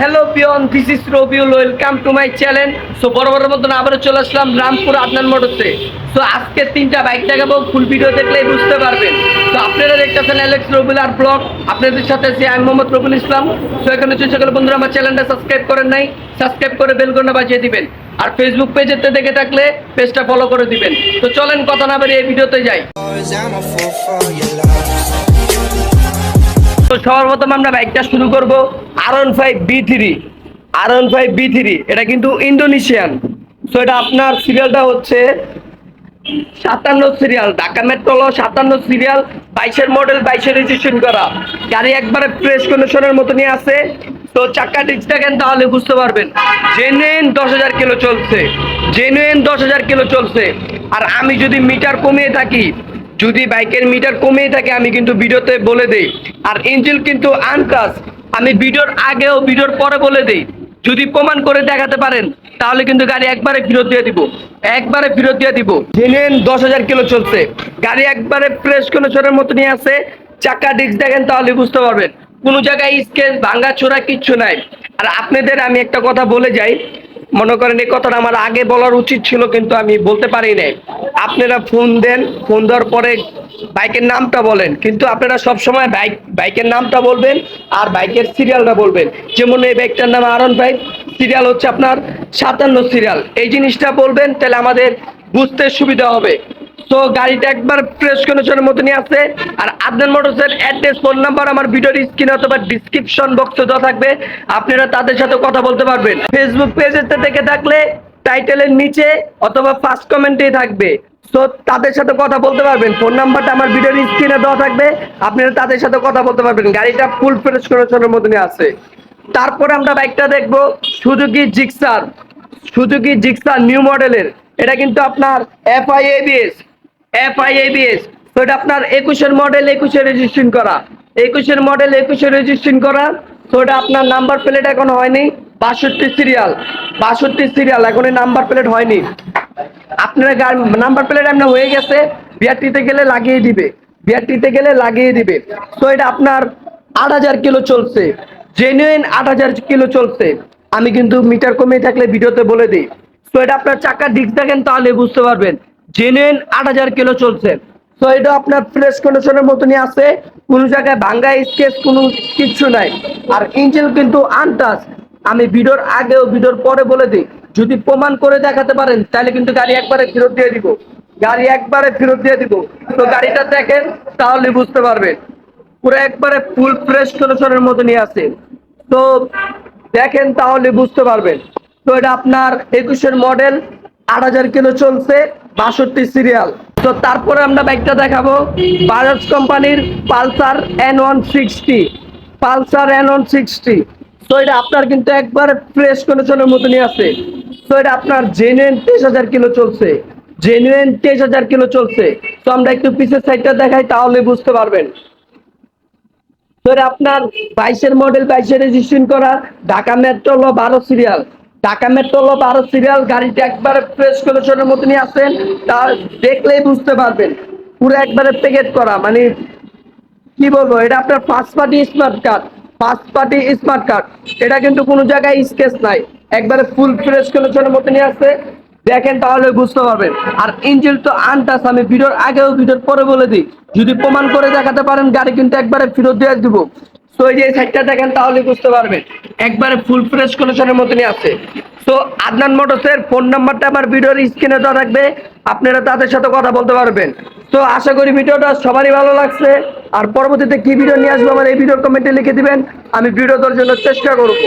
Hello peon this is Rabiul welcome to my channel so বড় বড় মতন আবারও চলে আসলাম রামপুর আদনান মোটরসে। সো আজকে তিনটা বাইক দেখাবো ফুল ভিডিও দেখলেই বুঝতে পারবেন। তো আপনারা দেখতেছেন অ্যালেক্স রবিউল আর ব্লগ আপনাদের সাথে আছি আমি মোহাম্মদ রবিউল ইসলাম। সো এখানে যে সকল বন্ধুরা, আমার চ্যানেলটা সাবস্ক্রাইব করেন নাই সাবস্ক্রাইব করে বেল ঘণ্টা বাজিয়ে দিবেন। আর ফেসবুক পেজেতে দেখে থাকলে পেজটা ফলো করে দিবেন। তো চলেন, কথা না বেরিয়ে এই ভিডিওতে যাই। সর্বপ্রথম আমরা বাইকটা শুরু করব আর ওয়ান ফাইভ বি থ্রি আর ওয়ান ফাইভ বি থ্রি এটা কিন্তু ইন্দোনেশিয়ান। সো এটা আপনার সিরিয়ালটা হচ্ছে সাতান্ন সিরিয়াল ঢাকা মেট্রোল সাতান্ন সিরিয়াল বাইশের মডেল বাইশের রেজিস্ট্রেশন করা। গাড়ি একবারে ফ্রেশ কন্ডিশনের মতনই আছে। তো চাক্কা ডিস্ক দেখেন তাহলে বুঝতে পারবেন? জেনুইন দশ হাজার কিলো চলছে। জেনুইন দশ হাজার কিলো চলছে। আর আমি যদি মিটার কমিয়ে থাকি যদি বাইকের মিটার কমিয়ে থাকে, আমি কিন্তু ভিডিওতে বলে দেই। আর ইঞ্জিন কিন্তু আনটাস আমি ভিডিওর আগেও, ভিডিওর পরে বলে দেই। যদি প্রমাণ করে দেখাতে পারেন, তাহলে কিন্তু গাড়ি একবারে ফেরত দিয়ে দিব। একবারে ফেরত দিয়ে দিব। জেনুইন দশ হাজার কিলো চলছে। গাড়ি একবারে ফ্রেশ কন্ডিশনের মতো নিয়ে আছে। চাকা ডিস্ক দেখেন তাহলে বুঝতে পারবেন। কোনো জায়গায় স্কেচ ভাঙ্গা ছোড়া কিচ্ছু নাই। আর আপনাদের আমি একটা কথা বলে যাই। মনে করেন এই কথাটা আমার আগে বলার উচিত ছিল, কিন্তু আমি বলতে পারি নাই। আপনারা ফোন দেন ফোন দেওয়ার পরে বাইকের নামটা বলেন। কিন্তু আপনারা সব সময় বাইক, বাইকের নামটা বলবেন আর বাইকের সিরিয়ালটা বলবেন। যেমন এই বাইকটার নাম আরন বাইক সিরিয়াল হচ্ছে আপনার সাতান্ন সিরিয়াল এই জিনিসটা বলবেন, তাহলে আমাদের বুঝতে সুবিধা হবে। তো গাড়িটা একবার ফ্রেশ কন্ডিশনের মতনই আছে আর আদনান মোটরসের অ্যাড্রেস ফোন নাম্বার আমার ভিডিওর স্ক্রিনে অথবা ডিসক্রিপশন বক্সে দেওয়া থাকবে। আপনারা তাদের সাথে কথা বলতে পারবেন। ফেসবুক পেজেতে দেখে থাকলে টাইটেলের নিচে অথবা ফার্স্ট কমেন্টেই থাকবে। তো তাদের সাথে কথা বলতে পারবেন। ফোন নাম্বারটা আমার ভিডিওর স্ক্রিনে দেওয়া থাকবে। আপনারা তাদের সাথে কথা বলতে পারবেন। গাড়িটা ফুল ফ্রেশ কন্ডিশনের মতনই আছে তারপরে আমরা বাইকটা দেখব। Suzuki Gixxer Suzuki Gixxer new মডেলের এটা কিন্তু আপনার এফআই এবিএস এফআই এবিএস তো এটা আপনার একুশের মডেল একুশে রেজিস্ট্রেশন করা। একুশের মডেল একুশে রেজিস্ট্রেশন করা। তো এটা আপনার নাম্বার প্লেট এখন হয়নি। বাষট্টি সিরিয়াল বাষট্টি সিরিয়াল এখন নাম্বার প্লেট হয়নি। আপনার নাম্বার প্লেট আপনার হয়ে গেছে। বিআরটিতে গেলে লাগিয়ে দিবে। বিআরটিতে গেলে লাগিয়ে দিবে। তো এটা আপনার আট হাজার কিলো চলছে। জেনুইন আট হাজার কিলো চলছে। আমি কিন্তু মিটার কমে থাকলে ভিডিওতে বলে দিই। তো এটা আপনার চাকার দিক দেখেন তাহলে বুঝতে পারবেন। জেনুইন আট হাজার কিলো চলছে। তো এটা আপনার ফ্রেশ কন্ডিশনের মতনই আছে। কোনো জায়গায় ভাঙ্গা স্কেচ কোনো কিচ্ছু নাই। আর ইঞ্জিন কিন্তু আনটাস আমি ভিডিওর আগেও, ভিডিওর পরে বলে দিই, যদি প্রমাণ করে দেখাতে পারেন, তাহলে কিন্তু গাড়ি একবারে ফেরত দিয়ে দিব। গাড়ি একবারে ফেরত দিয়ে দিব। তো গাড়িটা দেখেন, তাহলে বুঝতে পারবেন। পুরো একবারে ফুল ফ্রেশ কন্ডিশনের মতনই আছে। তো দেখেন, তাহলে বুঝতে পারবেন। তো এটা আপনার একুশের মডেল আট হাজার কিলো চলছে বাষট্টি সিরিয়াল। তো তারপরে আমরা বাইকটা দেখাবো বাজাজ কোম্পানির Pulsar N one sixty Pulsar N one sixty তো এটা আপনার কিন্তু একবার ফ্রেশ কন্ডিশনের মতনই আছে। তো এটা আপনার জেনুইন তেইশ হাজার কিলো চলছে। জেনুইন তেইশ হাজার কিলো চলছে। তো আমরা একটু পিছের সাইডটা দেখাই, তাহলে বুঝতে পারবেন। তো এটা আপনার বাইশের মডেল বাইশে রেজিস্ট্রেশন করা ঢাকা মেট্রো ল বারো সিরিয়াল। ঢাকা মেট্রো ল বারো সিরিয়াল গাড়িটা একবারে ফ্রেশ কন্ডিশনের মতনই আছেন তা দেখলেই বুঝতে পারবেন। পুরো একবারে প্যাকেট করা মানে কি বলব, এটা আপনার first party smart card first party smart card এটা কিন্তু কোনো জায়গায় স্কেচ নাই। একবারে ফুল ফ্রেশ কন্ডিশনের মতনই আছে দেখেন তাহলে বুঝতে পারবেন। আর ইঞ্জিন তো আনটাস, আমি ভিডিওর আগেও, ভিডিওর পরে বলে দিই, যদি প্রমাণ করে দেখাতে পারেন, গাড়ি কিন্তু একবারে ফেরত দিয়ে দিব। তো এই যে সাইডটা দেখেন, তাহলে বুঝতে পারবেন। একবারে ফুল ফ্রেশ কন্ডিশনের মতনই আছে। তো আদনান মোটরসের ফোন নাম্বারটা আমার ভিডিওর স্ক্রিনে দেওয়া থাকবে। আপনারা তাদের সাথে কথা বলতে পারবেন। তো আশা করি ভিডিওটা সবারই ভালো লাগছে। আর পরবর্তীতে কি ভিডিও নিয়ে আসব আমার এই ভিডিওর কমেন্টে লিখে দিবেন। আমি ভিডিও দেওয়ার জন্য চেষ্টা করব।